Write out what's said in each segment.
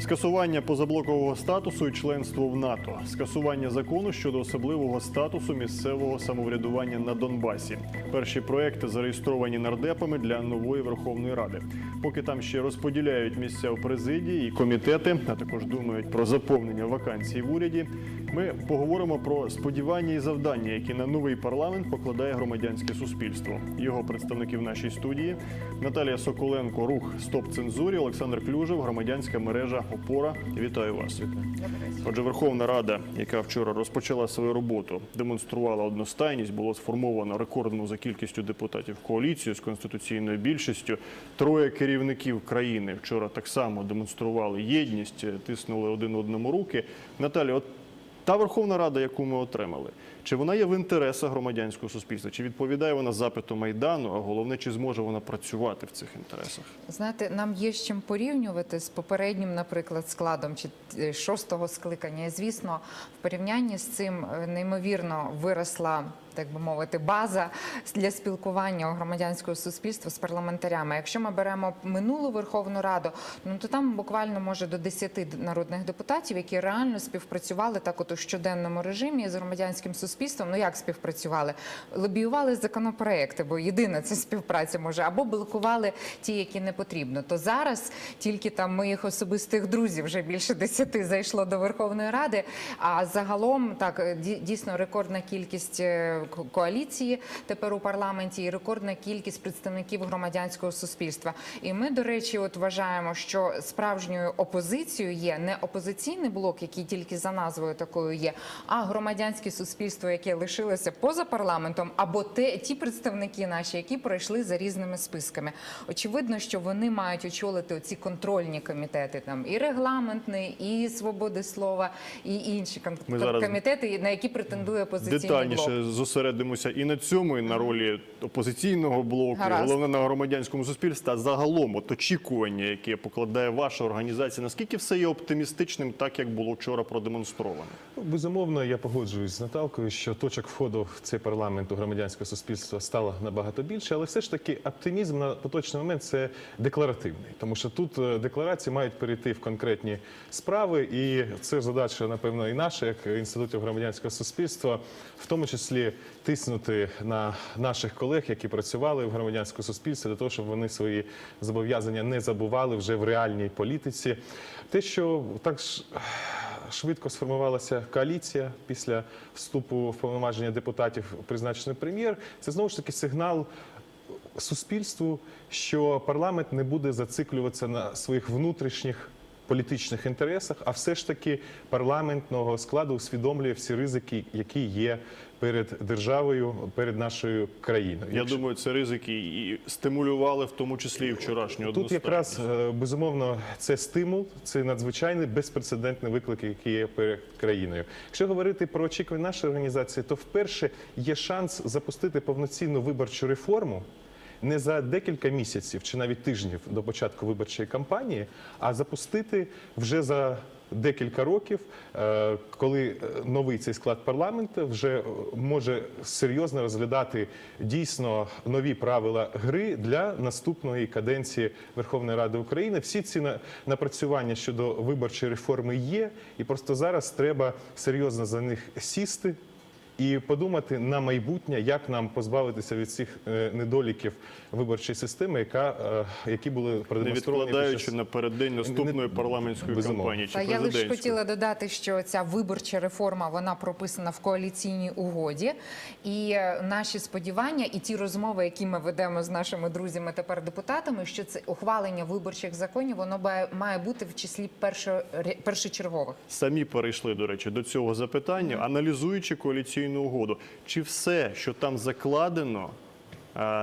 Скасування позаблокового статусу і членство в НАТО, скасування закону щодо особливого статусу місцевого самоврядування на Донбасі. Перші проекти зареєстровані нардепами для нової Верховної Ради. Поки там ще розподіляють місця у президії і комітети, а також думають про заповнення вакансій в уряді. Ми поговоримо про сподівання і завдання, які на новий парламент покладає громадянське суспільство. Його представники в нашій студії Наталія Соколенко, рух Стоп цензурі, Олександр Клюжев, громадянська мережа Опора. Вітаю вас. Отже, Верховна Рада, яка вчора розпочала свою роботу, демонструвала одностайність, було сформовано рекордну за кількістю депутатів коаліцію з конституційною більшістю. Троє керівників країни вчора так само демонстрували єдність, тиснули один одному руки. Наталі, от та Верховна Рада, яку ми отримали, чи вона є в інтересах громадянського суспільства? Чи відповідає вона запиту майдану? А головне, чи зможе вона працювати в цих інтересах? Знаєте, нам є з чим порівнювати з попереднім, наприклад, складом чи е, шостого скликання. І, звісно, в порівнянні з цим е, неймовірно виросла. Так би мовити, база для спілкування громадянського суспільства з парламентарями. Якщо ми беремо минулу Верховну Раду, ну то там буквально може до 10 народних депутатів, які реально співпрацювали так, от у щоденному режимі з громадянським суспільством. Ну як співпрацювали? Лобіювали законопроекти, бо єдина це співпраця може, або блокували ті, які не потрібно. То зараз тільки там моїх особистих друзів вже більше десяти зайшло до Верховної Ради. А загалом так ді- дійсно рекордна кількість е, коаліції тепер у парламенті і рекордна кількість представників громадянського суспільства. І ми, до речі, от вважаємо, що справжньою опозицією є не опозиційний блок, який тільки за назвою такою є, а громадянське суспільство, яке лишилося поза парламентом, або те, ті представники наші, які пройшли за різними списками. Очевидно, що вони мають очолити ці контрольні комітети, там і регламентний, і свободи слова, і інші кон- зараз комітети, на які претендує опозиційний блок. зосередимося і на цьому, і на ролі опозиційного блоку, і Гаразд. головне на громадянському суспільстві. Та загалом от очікування, яке покладає ваша організація, наскільки все є оптимістичним, так як було вчора продемонстровано? Ну, Безумовно, я погоджуюсь з Наталкою, що точок входу в цей парламент у громадянське суспільство стало набагато більше, але все ж таки оптимізм на поточний момент це декларативний, тому що тут е, декларації мають перейти в конкретні справи, і це задача, напевно, і наша, як інститутів громадянського суспільства, в тому числі тиснути на наших колег, які працювали в громадянському суспільстві, для того, щоб вони свої зобов'язання не забували вже в реальній політиці. Те, що так швидко сформувалася коаліція після вступу в повноваження депутатів, призначений прем'єр. Це знову ж таки сигнал суспільству, що парламент не буде зациклюватися на своїх внутрішніх. Політичних інтересах, а все ж таки парламентного складу усвідомлює всі ризики, які є перед державою, перед нашою країною. Я думаю, це ризики і стимулювали в тому числі і вчорашню Тут якраз е, безумовно це стимул, це надзвичайний безпрецедентний виклик, який є перед країною. Якщо говорити про очікування нашої організації, то вперше є шанс запустити повноцінну виборчу реформу. Не за декілька місяців чи навіть тижнів до початку виборчої кампанії, а запустити вже за декілька років, е, коли е, новий цей склад парламенту вже е, може серйозно розглядати дійсно нові правила гри для наступної каденції Верховної Ради України. Всі ці на- напрацювання щодо виборчої реформи є, і просто зараз треба серйозно за них сісти. І подумати на майбутнє, як нам позбавитися від цих недоліків виборчої системи, яка е, які були не продемонстровані під відкладаючи час- на наступної Не- парламентської безумовно. кампанії чи Та я лише хотіла додати, що ця виборча реформа вона прописана в коаліційній угоді, і е, наші сподівання, і ті розмови, які ми ведемо з нашими друзями тепер депутатами, що це ухвалення виборчих законів, воно має- має бути в числі першо- першочергових. Самі перейшли, до речі, до цього запитання, аналізуючи коаліційну угоду. Чи все, що там закладено,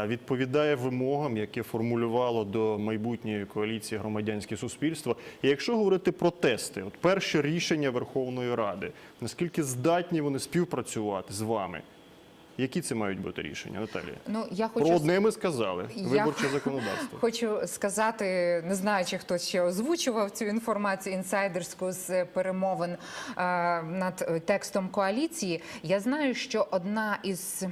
відповідає вимогам, які формулювало до майбутньої коаліції громадянське суспільство? І якщо говорити про тести, от перше рішення Верховної Ради, наскільки здатні вони співпрацювати з вами? Які це мають бути рішення, Наталія? Ну я Про хочу одне ми сказали Я- виборче законодавство. Хочу сказати, не знаю, чи хтось ще озвучував цю інформацію інсайдерську з перемовин е, над текстом коаліції. Я знаю, що одна із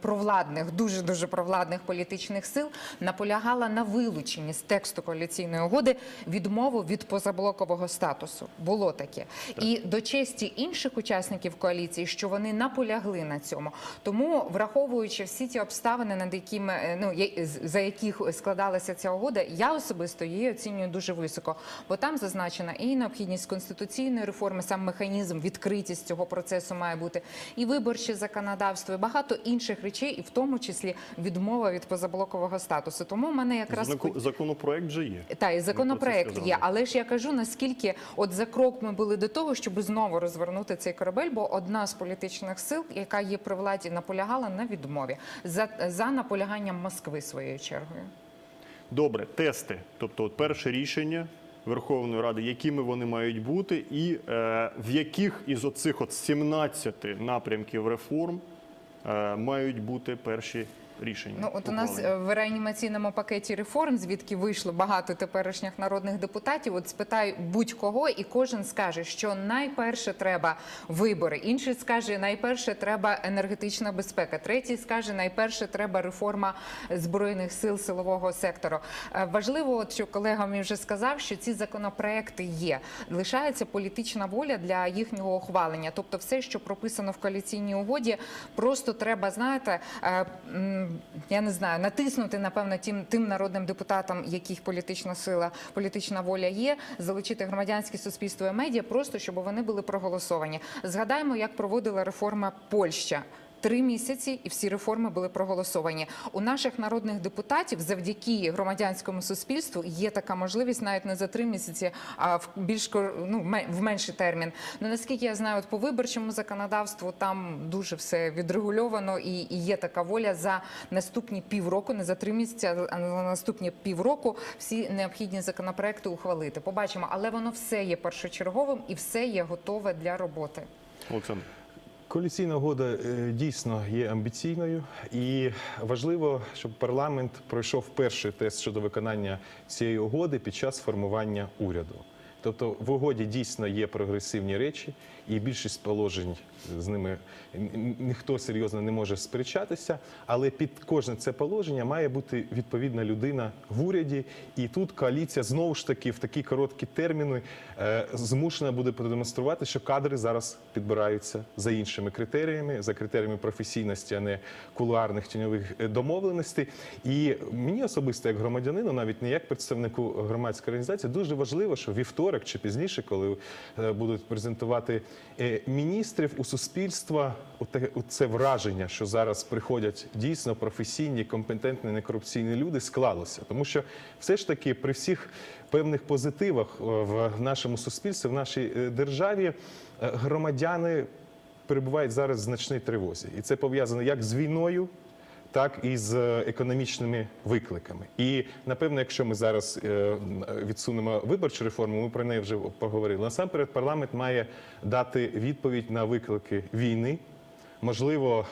провладних, дуже дуже провладних політичних сил наполягала на вилученні з тексту коаліційної угоди відмову від позаблокового статусу. Було таке, і до честі інших учасників коаліції, що вони наполягли на цьому. Тому, враховуючи всі ті обставини, над якими е, ну за яких складалася ця угода, я особисто її оцінюю дуже високо, бо там зазначена і необхідність конституційної реформи, сам механізм, відкритість цього процесу має бути, і виборче законодавство, і багато інших речей, і в тому числі відмова від позаблокового статусу. Тому в мене якраз Законопроект вже є. та і законопроект є, але ж я кажу, наскільки от за крок ми були до того, щоб знову розвернути цей корабель, бо одна з політичних сил, яка є при владі, наполягала на відмові за, за наполяганням Москви своєю чергою. Добре, тести. Тобто, от перше рішення Верховної Ради, якими вони мають бути, і е, в яких із оцих от 17 напрямків реформ е, мають бути перші рішення. Ну от у нас е, в реанімаційному пакеті реформ, звідки вийшло багато теперішніх народних депутатів. От спитай будь-кого, і кожен скаже, що найперше треба вибори. Інший скаже, найперше треба енергетична безпека. Третій скаже, найперше треба реформа збройних сил силового сектору. Е, Важливо, от що колега мені вже сказав, що ці законопроекти є. Лишається політична воля для їхнього ухвалення. Тобто, все, що прописано в коаліційній угоді, просто треба, знаєте, е, я не знаю, натиснути напевно тим тим народним депутатам, яких політична сила, політична воля є, залучити громадянське суспільство і медіа, просто щоб вони були проголосовані. Згадаємо, як проводила реформа Польща. Три місяці і всі реформи були проголосовані. У наших народних депутатів завдяки громадянському суспільству є така можливість навіть не за три місяці, а в більш ну, в менший термін. Ну наскільки я знаю, от по виборчому законодавству там дуже все відрегульовано і, і є така воля за наступні півроку, не за три місяці, а за наступні півроку всі необхідні законопроекти ухвалити. Побачимо, але воно все є першочерговим і все є готове для роботи. Олександр. Коаліційна угода е, дійсно є амбіційною, і важливо, щоб парламент пройшов перший тест щодо виконання цієї угоди під час формування уряду. Тобто в угоді дійсно є прогресивні речі, і більшість положень з ними ніхто серйозно не може сперечатися. Але під кожне це положення має бути відповідна людина в уряді. І тут коаліція знову ж таки в такі короткі терміни е, змушена буде продемонструвати, що кадри зараз підбираються за іншими критеріями, за критеріями професійності, а не кулуарних тіньових е, домовленостей. І мені особисто, як громадянину, навіть не як представнику громадської організації, дуже важливо, що вівторок чи пізніше, коли е, будуть презентувати міністрів у суспільства, це враження, що зараз приходять дійсно професійні, компетентні, некорупційні люди, склалося. Тому що все ж таки при всіх певних позитивах е, в нашому суспільстві, в нашій е, державі, е, громадяни перебувають зараз в значній тривозі, і це пов'язано як з війною. Так і з економічними викликами. І напевно, якщо ми зараз е, відсунемо виборчу реформу, ми про неї вже поговорили. Насамперед, парламент має дати відповідь на виклики війни. Можливо,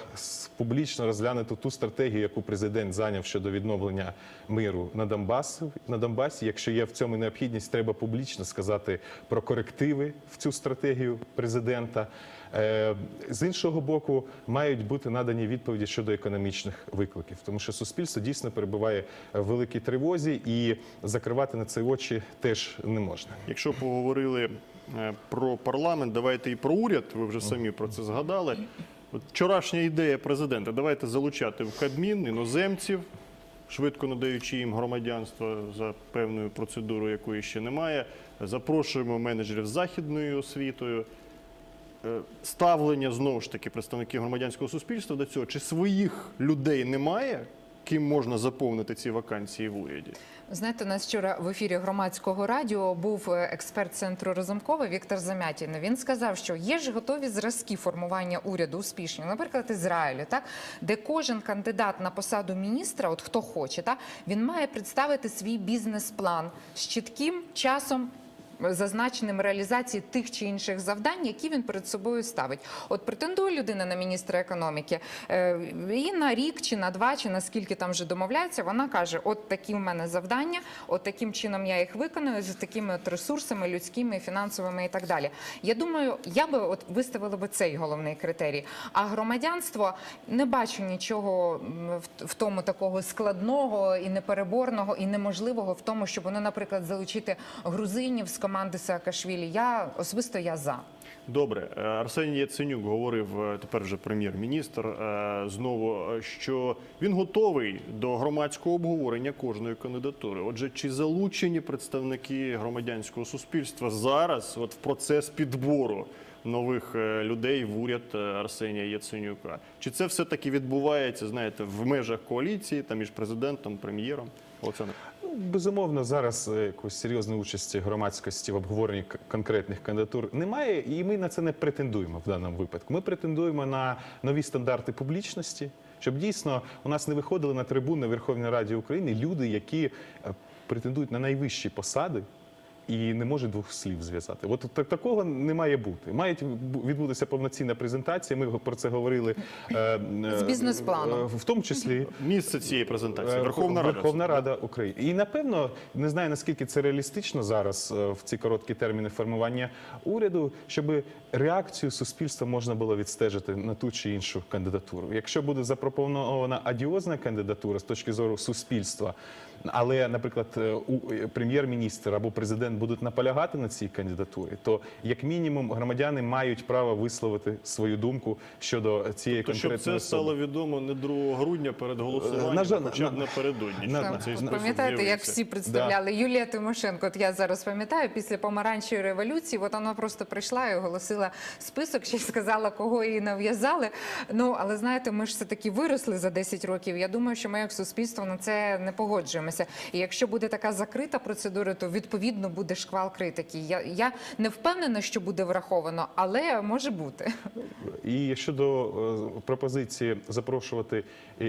публічно розглянути ту стратегію, яку президент зайняв щодо відновлення миру на Донбасі. На Донбасі, якщо є в цьому необхідність, треба публічно сказати про корективи в цю стратегію президента. Е, З іншого боку, мають бути надані відповіді щодо економічних викликів, тому що суспільство дійсно перебуває в великій тривозі, і закривати на це очі теж не можна. Якщо поговорили е, про парламент, давайте і про уряд. Ви вже самі про це згадали. От вчорашня ідея президента. Давайте залучати в Кабмін іноземців, швидко надаючи їм громадянство за певною процедурою, якої ще немає. Запрошуємо менеджерів з західною освітою. Е, Ставлення знову ж таки представників громадянського суспільства до цього. Чи своїх людей немає, ким можна заповнити ці вакансії в уряді? Знаєте, у нас вчора в ефірі громадського радіо був е, експерт центру Разумкова Віктор Замятін. Він сказав, що є ж готові зразки формування уряду успішні, наприклад, Ізраїлю, так де кожен кандидат на посаду міністра, от хто хоче, так він має представити свій бізнес-план з чітким часом зазначеним реалізації тих чи інших завдань, які він перед собою ставить. От претендує людина на міністра економіки, е, і на рік чи на два, чи наскільки там вже домовляється, вона каже: от такі в мене завдання, от таким чином я їх виконую з такими от ресурсами людськими, фінансовими і так далі. Я думаю, я би от виставила би цей головний критерій. А громадянство не бачу нічого в, тому такого складного і непереборного, і неможливого в тому, щоб вони, наприклад, залучити грузинів з команди Саакашвілі. Я особисто я за. Добре, Е, Арсеній Яценюк говорив е, тепер вже прем'єр-міністр е, знову, що він готовий до громадського обговорення кожної кандидатури. Отже, чи залучені представники громадянського суспільства зараз, от в процес підбору нових людей в уряд Арсенія Яценюка? Чи це все таки відбувається, знаєте, в межах коаліції та між президентом, прем'єром? Олександр. Ну, Безумовно, зараз е, якоїсь серйозної участі громадськості в обговоренні конкретних кандидатур немає, і ми на це не претендуємо в даному випадку. Ми претендуємо на нові стандарти публічності, щоб дійсно у нас не виходили на трибуни Верховної Ради України люди, які е, претендують на найвищі посади. І не може двох слів зв'язати. От так такого не має бути. Мають бу- відбутися повноцінна презентація. Ми про це говорили е, е, З бізнес-планом. в тому числі Місце цієї презентації Е, Верховна Рада. Верховна Рада України. І напевно не знаю наскільки це реалістично зараз е, в ці короткі терміни формування уряду, щоб реакцію суспільства можна було відстежити на ту чи іншу кандидатуру. Якщо буде запропонована адіозна кандидатура з точки зору суспільства. Але, наприклад, у- прем'єр-міністр або президент будуть наполягати на цій кандидатурі, то як мінімум громадяни мають право висловити свою думку щодо цієї То щоб конкретної це стало відомо не 2 грудня перед голосуванням, на жаль, хоча б на- напередодні. на- щоб на- цей на- список Пам'ятаєте, як всі представляли Юлія Тимошенко? От я зараз пам'ятаю, після помаранчої революції, от вона просто прийшла і оголосила список, ще й сказала, кого її нав'язали. Ну але знаєте, ми ж все таки виросли за 10 років. Я думаю, що ми як суспільство на це не погоджуємося. І якщо буде така закрита процедура, то відповідно буде шквал критики. Я, я не впевнена, що буде враховано, але може бути. І щодо е, пропозиції запрошувати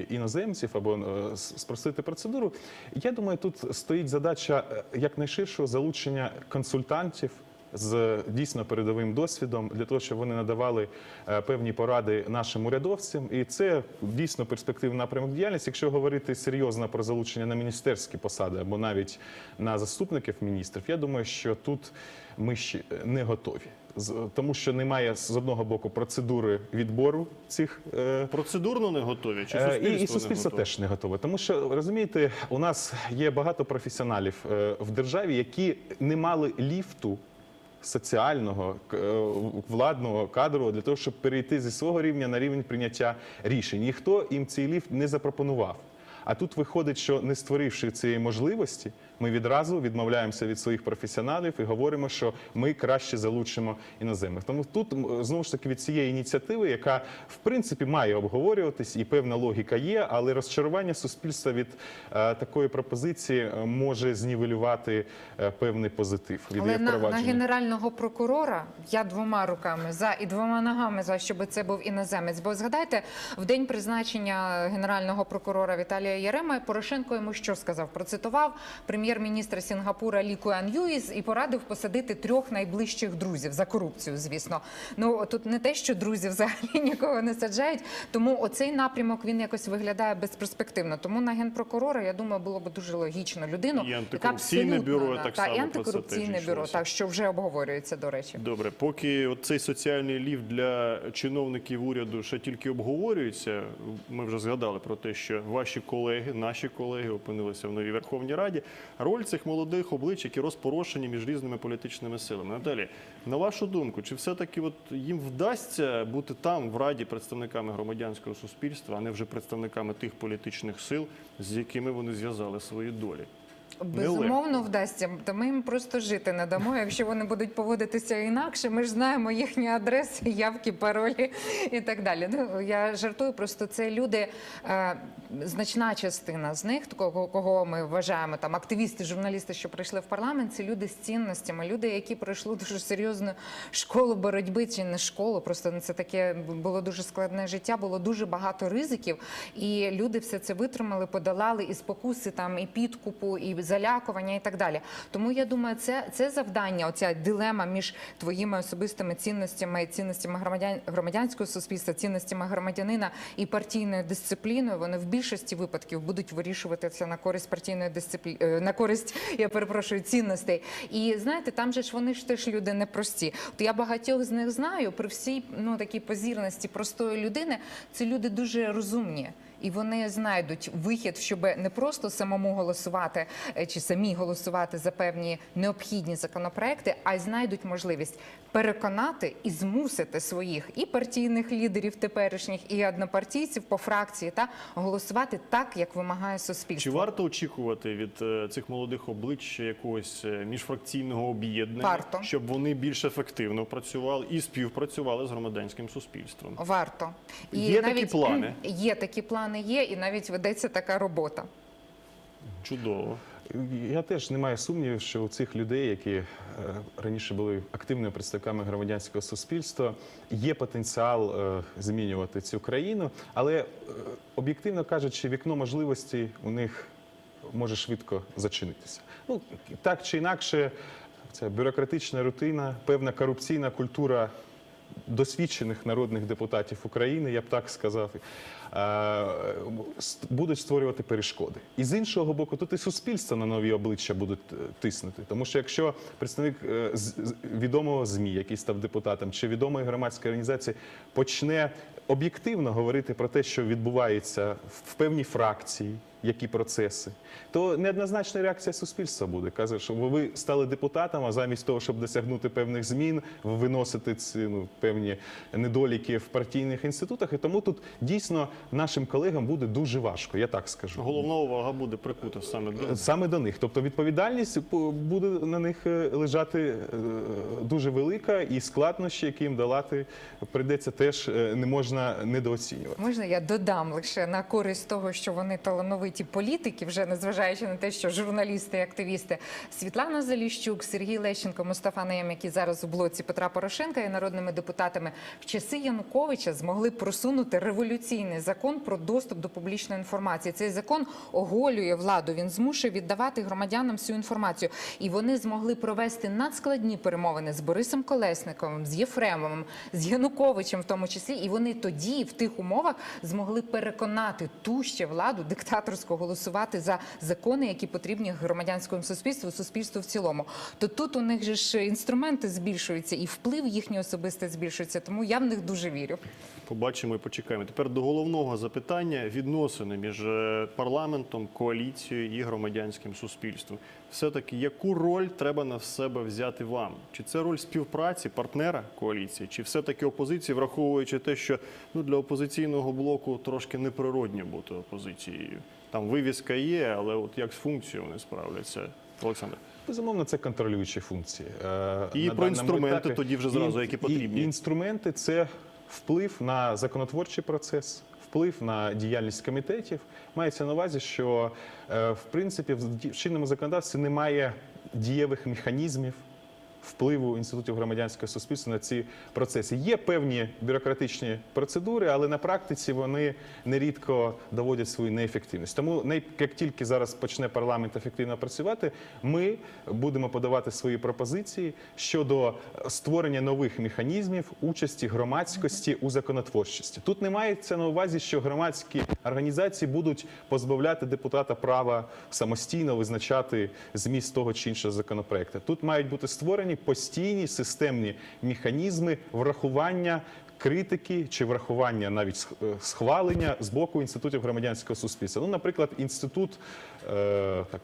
іноземців або е, с- процедуру, я думаю, тут стоїть задача е, якнайширшого залучення консультантів. З дійсно передовим досвідом для того, щоб вони надавали е, певні поради нашим урядовцям, і це дійсно перспективний напрямок діяльності. Якщо говорити серйозно про залучення на міністерські посади або навіть на заступників міністрів, я думаю, що тут ми ще не готові, тому що немає з одного боку процедури відбору цих. е, Процедурно не готові? Чи Е, суспільство, І, і суспільство не теж не готове. Тому що розумієте, у нас є багато професіоналів е, в державі, які не мали ліфту. Соціального е, владного кадру для того, щоб перейти зі свого рівня на рівень прийняття рішень. Ніхто їм цей ліфт не запропонував. А тут виходить, що не створивши цієї можливості, ми відразу відмовляємося від своїх професіоналів і говоримо, що ми краще залучимо іноземних. Тому тут знову ж таки від цієї ініціативи, яка в принципі має обговорюватись, і певна логіка є, але розчарування суспільства від е, такої пропозиції е, може знівелювати е, певний позитив від Але її на, на впровадження. генерального прокурора я двома руками за і двома ногами за щоб це був іноземець. Бо згадайте, в день призначення генерального прокурора Віталія Ярема Порошенко йому що сказав? Процитував прем'єр-міністра Сінгапура Лі Куан Юїс і порадив посадити трьох найближчих друзів за корупцію. Звісно, ну тут не те, що друзі взагалі нікого не саджають. Тому оцей напрямок він якось виглядає безперспективно. Тому на генпрокурора я думаю, було б дуже логічно людину, І антикорупційне бюро так та, само і антикорупційне бюро, так що вже обговорюється до речі. Добре, поки цей соціальний ліфт для чиновників уряду ще тільки обговорюється, ми вже згадали про те, що ваші колеги, наші колеги опинилися в новій Верховній Раді. Роль цих молодих облич, які розпорошені між різними політичними силами. Наталі, на вашу думку, чи все-таки от їм вдасться бути там в Раді представниками громадянського суспільства, а не вже представниками тих політичних сил, з якими вони зв'язали свої долі? Безумовно вдасться. Та ми їм просто жити не дамо. Якщо вони будуть поводитися інакше, ми ж знаємо їхні адреси, явки, паролі і так далі. Ну я жартую, просто це люди, е, значна частина з них, кого, кого ми вважаємо там активісти, журналісти, що прийшли в парламент, це люди з цінностями, люди, які пройшли дуже серйозну школу боротьби, чи не школу. Просто це таке було дуже складне життя, було дуже багато ризиків, і люди все це витримали, подолали і спокуси там, і підкупу, і залякування і так далі. Тому я думаю, це, це завдання, оця дилема між твоїми особистими цінностями, цінностями громадян, громадянського суспільства, цінностями громадянина і партійною дисципліною. Вони в більшості випадків будуть вирішуватися на користь партійної дисципліни, на користь, я перепрошую, цінностей. І знаєте, там же ж вони ж теж люди непрості. От я багатьох з них знаю при всій ну такій позірності простої людини. Це люди дуже розумні. І вони знайдуть вихід, щоб не просто самому голосувати е, чи самі голосувати за певні необхідні законопроекти, а й знайдуть можливість переконати і змусити своїх і партійних лідерів теперішніх, і однопартійців по фракції та голосувати так, як вимагає суспільство. Чи варто очікувати від е, цих молодих облич якогось е, міжфракційного об'єднання, Варто. щоб вони більш ефективно працювали і співпрацювали з громадянським суспільством? Варто Є такі плани? Є такі плани, є, і навіть ведеться така робота. Чудово. Я теж не маю сумнівів, що у цих людей, які е, раніше були активними представниками громадянського суспільства, є потенціал е, змінювати цю країну, але е, об'єктивно кажучи, вікно можливостей у них може швидко зачинитися. Ну так чи інакше, це бюрократична рутина, певна корупційна культура досвідчених народних депутатів України, я б так сказав, е, будуть створювати перешкоди. І з іншого боку, тут і суспільство на нові обличчя будуть тиснути. Тому що якщо представник е, відомого ЗМІ, який став депутатом, чи відомої громадської організації, почне об'єктивно говорити про те, що відбувається в певній фракції, які процеси, то неоднозначна реакція суспільства буде. Каже, що ви стали депутатом, а замість того, щоб досягнути певних змін, ви виносите ці ну, певні недоліки в партійних інститутах. І тому тут дійсно нашим колегам буде дуже важко, я так скажу. Головна увага буде прикута саме до Саме до них, тобто відповідальність по- буде на них е, лежати е, дуже велика, і складнощі, які їм долати, прийдеться теж е, не можна недооцінювати. Можна я додам лише на користь того, що вони талановиті політики, вже незважаючи на те, що журналісти і активісти Світлана Заліщук, Сергій Лещенко, Мустафа Наєм, які зараз у блоці Петра Порошенка і народними депутатами в часи Януковича змогли просунути революційний закон про доступ до публічної інформації. Цей закон оголює владу. Він змушує віддавати громадянам всю інформацію, і вони змогли провести надскладні перемовини з Борисом Колесниковим, з Єфремовим, з Януковичем, в тому числі. І вони тоді, в тих умовах, змогли переконати ту ще владу диктаторську голосувати за закони, які потрібні громадянському суспільству, суспільству в цілому. То тут у них же ж інструменти збільшуються, і вплив їхній особистий збільшується. Тому я в них дуже вірю. Побачимо і почекаємо. Тепер до головного запитання відносини між е, парламентом, коаліцією і громадянським суспільством. Все-таки яку роль треба на себе взяти вам? Чи це роль співпраці, партнера коаліції, чи все-таки опозиції, враховуючи те, що ну для опозиційного блоку трошки неприродньо бути опозицією? Там вивіска є, але от як з функцією вони справляться, Олександр? Безумовно, це контролюючі функції. Е, І на про інструменти етапі. тоді вже зразу, які потрібні. І, інструменти це вплив на законотворчий процес. Вплив на діяльність комітетів мається на увазі, що е, в принципі в чинному законодавстві немає дієвих механізмів впливу інститутів громадянського суспільства на ці процеси. Є певні бюрократичні процедури, але на практиці вони нерідко доводять свою неефективність. Тому як тільки зараз почне парламент ефективно працювати, ми будемо подавати свої пропозиції щодо створення нових механізмів участі громадськості у законотворчості. Тут не мається на увазі, що громадські організації будуть позбавляти депутата права самостійно визначати зміст того чи іншого законопроекту. Тут мають бути створені постійні системні механізми врахування. Критики чи врахування навіть е, схвалення з боку інститутів громадянського суспільства. Ну, наприклад, інститут е, так,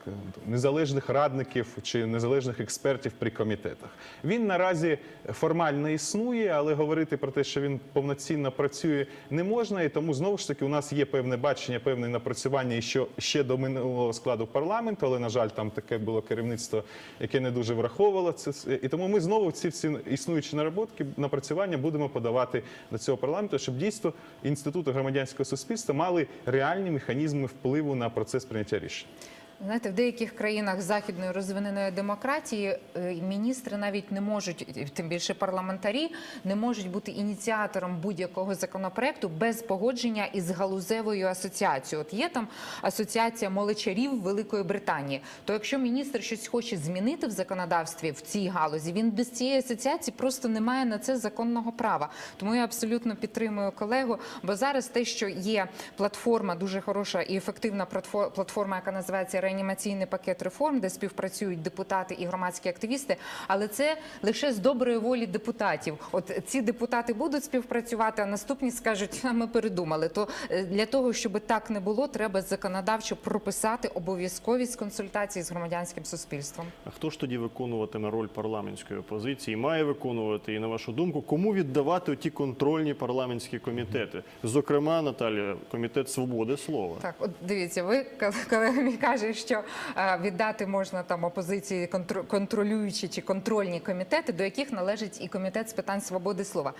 незалежних радників чи незалежних експертів при комітетах. Він наразі формально існує, але говорити про те, що він повноцінно працює, не можна. І тому знову ж таки у нас є певне бачення, певне напрацювання що ще до минулого складу парламенту, але на жаль, там таке було керівництво, яке не дуже враховувало це. І тому ми знову ці всі існуючі наработки, напрацювання будемо подавати до цього парламенту, щоб дійсно інститути громадянського суспільства мали реальні механізми впливу на процес прийняття рішень. Знаєте, в деяких країнах західної розвиненої демократії е, міністри навіть не можуть, тим більше парламентарі, не можуть бути ініціатором будь-якого законопроекту без погодження із галузевою асоціацією. От є там асоціація молочарів Великої Британії. То якщо міністр щось хоче змінити в законодавстві в цій галузі, він без цієї асоціації просто не має на це законного права. Тому я абсолютно підтримую колегу. Бо зараз те, що є платформа, дуже хороша і ефективна платфо- платформа, яка називається реанімаційний пакет реформ, де співпрацюють депутати і громадські активісти, але це лише з доброї волі депутатів. От ці депутати будуть співпрацювати, а наступні скажуть, а ми передумали. То е, для того, щоб так не було, треба законодавчо прописати обов'язковість консультацій з громадянським суспільством. А хто ж тоді виконуватиме роль парламентської опозиції? Має виконувати і на вашу думку, кому віддавати ті контрольні парламентські комітети? Зокрема, Наталія, комітет свободи слова. Так, от дивіться, ви коли мені кажете, що е, віддати можна там опозиції контр- контролюючі чи контрольні комітети, до яких належить і комітет з питань свободи слова.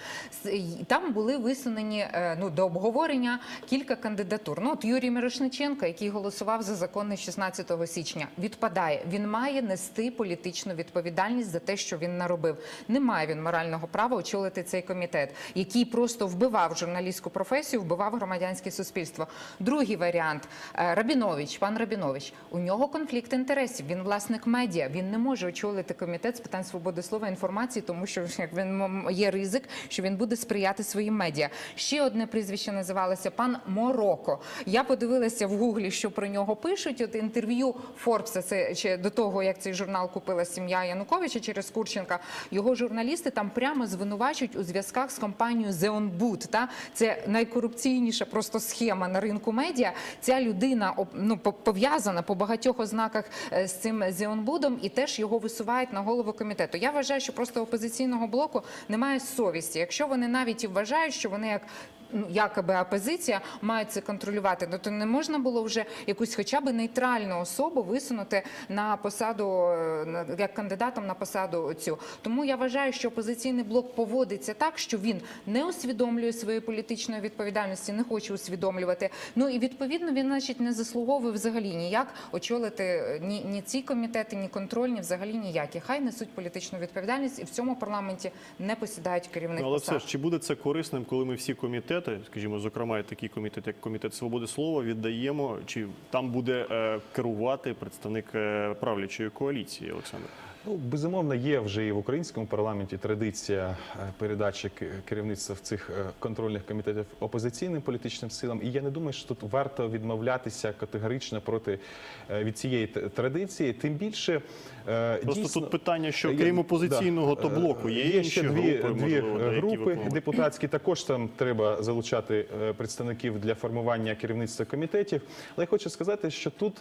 Там були висунені е, ну до обговорення кілька кандидатур. Ну от Юрій Мірошниченко, який голосував за закони 16 січня, відпадає. Він має нести політичну відповідальність за те, що він наробив. Не має він морального права очолити цей комітет, який просто вбивав журналістську професію, вбивав громадянське суспільство. Другий варіант е, Рабінович, пан Рабінович. У нього конфлікт інтересів. Він власник медіа. Він не може очолити комітет з питань свободи слова інформації, тому що він є ризик, що він буде сприяти своїм медіа. Ще одне прізвище називалося пан Мороко. Я подивилася в гуглі, що про нього пишуть. От інтерв'ю Форбса, це до того, як цей журнал купила сім'я Януковича через Курченка. Його журналісти там прямо звинувачують у зв'язках з компанією Зеонбуд. Це найкорупційніша просто схема на ринку медіа. Ця людина ну пов'язана по багатьох ознаках е, з цим Зеонбудом і теж його висувають на голову комітету. Я вважаю, що просто опозиційного блоку немає совісті. Якщо вони навіть і вважають, що вони як ну, якоби опозиція мають це контролювати, ну то не можна було вже якусь хоча б нейтральну особу висунути на посаду е, як кандидатом на посаду цю. Тому я вважаю, що опозиційний блок поводиться так, що він не усвідомлює своєї політичної відповідальності, не хоче усвідомлювати. Ну і відповідно він, значить, не заслуговує взагалі ніяк очолити е, ні, ні ці комітети, ні контрольні, взагалі ніякі. Хай несуть політичну відповідальність і в цьому парламенті не посідають керівних Ну, але посад. все ж чи буде це корисним, коли ми всі комітети, скажімо, зокрема, і такий комітет, як комітет свободи слова, віддаємо, чи там буде е, керувати представник е, правлячої коаліції, Олександр? Ну, безумовно, є вже і в українському парламенті традиція е, передачі керівництва в цих контрольних комітетів опозиційним політичним силам. І я не думаю, що тут варто відмовлятися категорично проти від цієї традиції. Тим більше Просто дійсно, тут питання, що крім опозиційного, да. то блоку є, Є інші ще дві, групи, дві можливо, які групи депутатські. Також там треба залучати е, представників для формування керівництва комітетів. Але я хочу сказати, що тут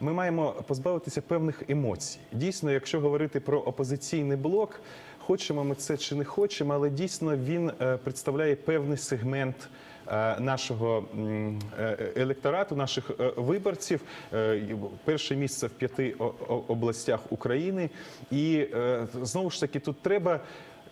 ми маємо позбавитися певних емоцій. Дійсно, якщо говорити про опозиційний блок, хочемо ми це чи не хочемо, але дійсно він е, представляє певний сегмент. Е, Нашого е, електорату, наших е, виборців, перше місце в п'яти областях України, і знову ж таки тут треба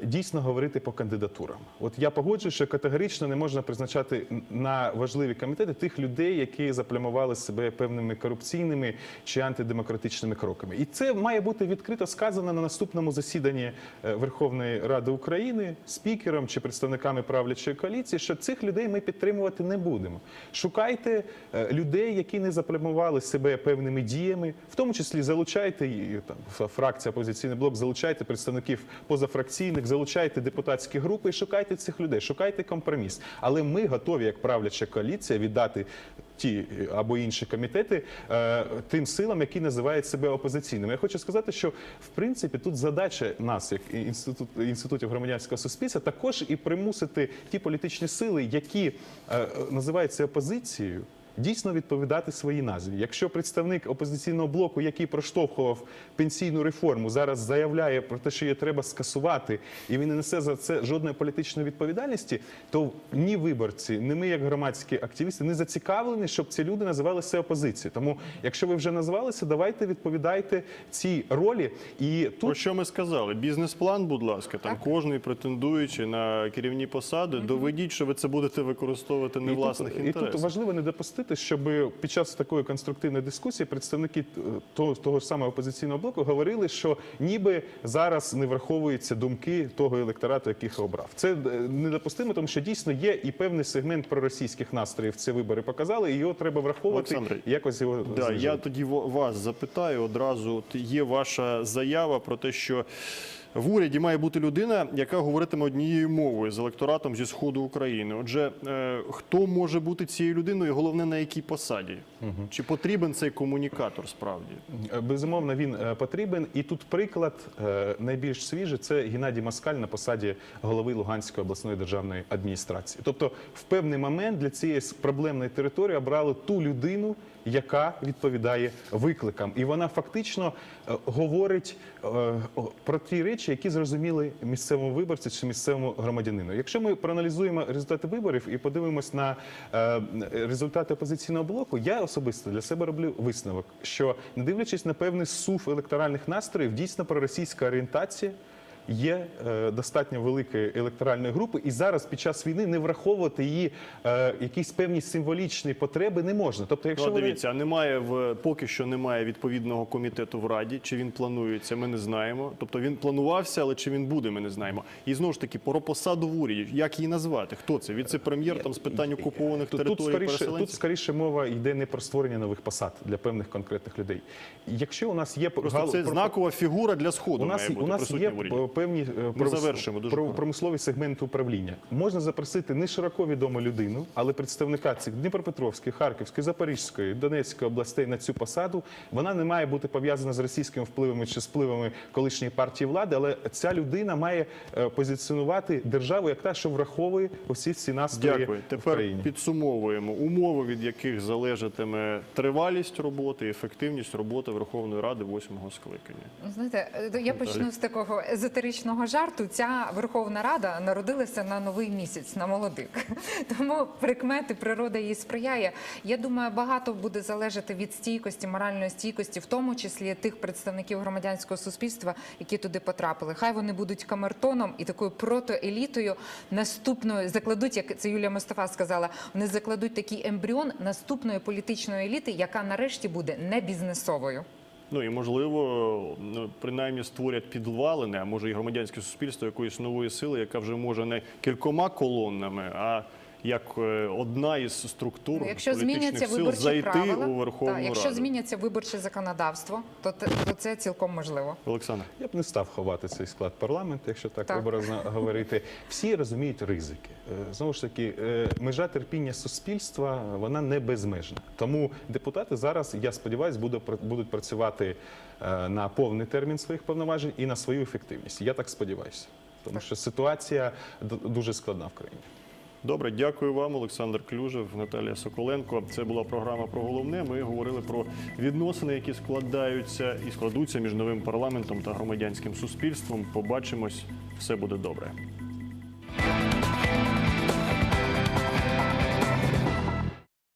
дійсно говорити по кандидатурам. От я погоджуюсь, що категорично не можна призначати на важливі комітети тих людей, які заплямували себе певними корупційними чи антидемократичними кроками. І це має бути відкрито сказано на наступному засіданні е, Верховної Ради України спікером чи представниками правлячої коаліції, що цих людей ми підтримувати не будемо. Шукайте е, людей, які не заплямували себе певними діями, в тому числі залучайте там фракція опозиційний блок, залучайте представників позафракційних, залучайте депутатські групи і шукайте цих людей, шукайте компроміс. Але ми готові, як правляча коаліція, віддати. Ті е, або інші комітети е, тим силам, які називають себе опозиційними. Я хочу сказати, що в принципі тут задача нас, як інститут інститутів громадянського суспільства, також і примусити ті політичні сили, які е, називаються опозицією. Дійсно відповідати своїй назві. Якщо представник опозиційного блоку, який проштовхував пенсійну реформу, зараз заявляє про те, що її треба скасувати, і він не несе за це жодної політичної відповідальності, то ні виборці, ні ми, як громадські активісти, не зацікавлені, щоб ці люди називалися опозицією. Тому, якщо ви вже назвалися, давайте відповідайте цій ролі. І Про що ми сказали? Бізнес-план, будь ласка, там кожний претендуючи на керівні посади, доведіть, що ви це будете використовувати не і власних тут, і тут важливо не допустити. Допустити, щоб під час такої конструктивної дискусії представники е, того, того ж самого опозиційного блоку говорили, що ніби зараз не враховуються думки того електорату, яких обрав. Це е, недопустимо, тому що дійсно є і певний сегмент проросійських настроїв. Ці вибори показали, і його треба враховувати Олександре, і якось його Да, я тоді вас запитаю одразу. Є ваша заява про те, що в уряді має бути людина, яка говоритиме однією мовою з електоратом зі сходу України. Отже, е, хто може бути цією людиною? і Головне на якій посаді? Чи потрібен цей комунікатор справді? Е, Безумовно, він е, потрібен. І тут приклад е, найбільш свіжий це Геннадій Москаль на посаді голови Луганської обласної державної адміністрації. Тобто, в певний момент для цієї проблемної території обрали ту людину, яка відповідає викликам, і вона фактично говорить про ті речі, які зрозуміли місцевому виборцю чи місцевому громадянину. Якщо ми проаналізуємо результати виборів і подивимось на результати опозиційного блоку, я особисто для себе роблю висновок, що не дивлячись на певний сув електоральних настроїв, дійсно проросійська орієнтація. Є е, достатньо великої електоральної групи, і зараз під час війни не враховувати її е, якісь певні символічні потреби не можна. Тобто, якщо Ну, вони- дивіться, а немає в поки що немає відповідного комітету в раді. Чи він планується? Ми не знаємо. Тобто він планувався, але чи він буде, ми не знаємо. І знову ж таки про посаду в уряді. Як її назвати? Хто це? Віце-прем'єр там з питань окупованих Тут, територій тут, скоріше, переселенців? тут скоріше мова йде не про створення нових посад для певних конкретних людей. Якщо у нас є Просто гал- це знакова фігура для сходу. у нас, має бути у нас є певні е, завершимо дуже про- промислові сегменти управління. Можна запросити не широко відому людину, але представника цих Дніпропетровської, Харківської, Запорізької, Донецької областей на цю посаду. Вона не має бути пов'язана з російськими впливами чи з впливами колишньої партії влади, але ця людина має е, позиціонувати державу як та, що враховує усі ці настрої Дякую. в Тепер підсумовуємо умови, від яких залежатиме тривалість роботи, і ефективність роботи Верховної Ради восьмого скликання. Знаєте, е, я почну з такого езотеричного жарту. Ця Верховна Рада народилася на новий місяць, на молодик. Тому прикмети природа їй сприяє. Я думаю, багато буде залежати від стійкості, моральної стійкості, в тому числі тих представників громадянського суспільства, які туди потрапили. Хай вони будуть камертоном і такою протоелітою наступною закладуть, як це Юлія Мостафа сказала, вони закладуть такий ембріон наступної політичної еліти, яка нарешті буде не бізнесовою. Ну і можливо, принаймні створять підвалини, а може і громадянське суспільство якоїсь нової сили, яка вже може не кількома колоннами, а як е, одна із структур Якщо політичних зміняться сил зайти правила, у Верховну та, якщо Раду. зміняться виборче законодавство, то, те- то це цілком можливо. Олександр. Я б не став ховати цей склад парламенту, якщо так, Так. образно говорити. Всі розуміють ризики. Е, Знову ж таки, е, межа терпіння суспільства вона не безмежна. Тому депутати зараз, я сподіваюся, будуть пр- будуть працювати на повний термін своїх повноважень і на свою ефективність. Я так сподіваюся. Тому що ситуація дуже складна в країні. Добре, дякую вам, Олександр Клюжев, Наталія Соколенко. Це була програма про головне. Ми говорили про відносини, які складаються і складуться між новим парламентом та громадянським суспільством. Побачимось, все буде добре.